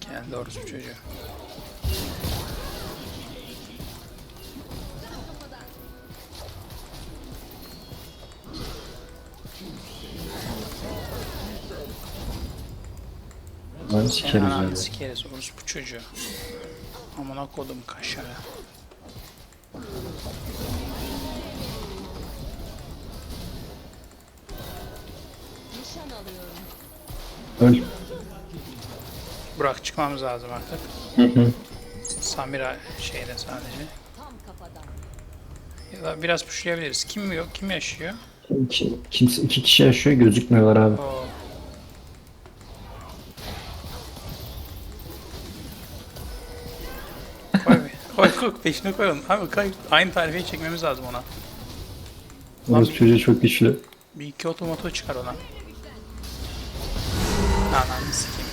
Kendi orospu çocuğu. Lan sikeriz öyle. sikeriz orospu çocuğu. Amına kodum kaşarı. Nişan alıyorum. Öl. Burak çıkmamız lazım artık. Hı hı. Samira şeyde sadece. Ya da biraz pushlayabiliriz. Kim yok? Kim yaşıyor? İki, kimse, iki kişi yaşıyor gözükmüyorlar abi. Oo. koy. Koy koy peşine koyalım. Abi koy. Aynı tarifeyi çekmemiz lazım ona. Orası çocuğu çok güçlü. Bir iki otomoto çıkar ona. Ananı sikeyim.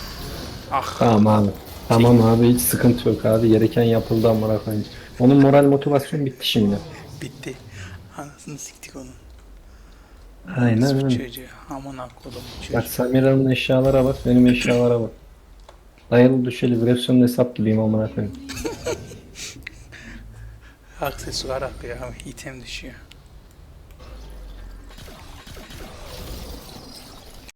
Ah. Tamam abi. Tamam abi hiç sıkıntı yok abi. Gereken yapıldı amına koyayım. Onun moral motivasyon bitti şimdi. Bitti. Anasını siktik onun. Aynen Orospu öyle. çocuğu. Amına kodum Bak çocuğu. Samira'nın eşyalara bak, benim eşyalara bak. Dayalı düşeli versiyon hesap gibiyim amına koyayım. Aksesuar akıyor ama item düşüyor.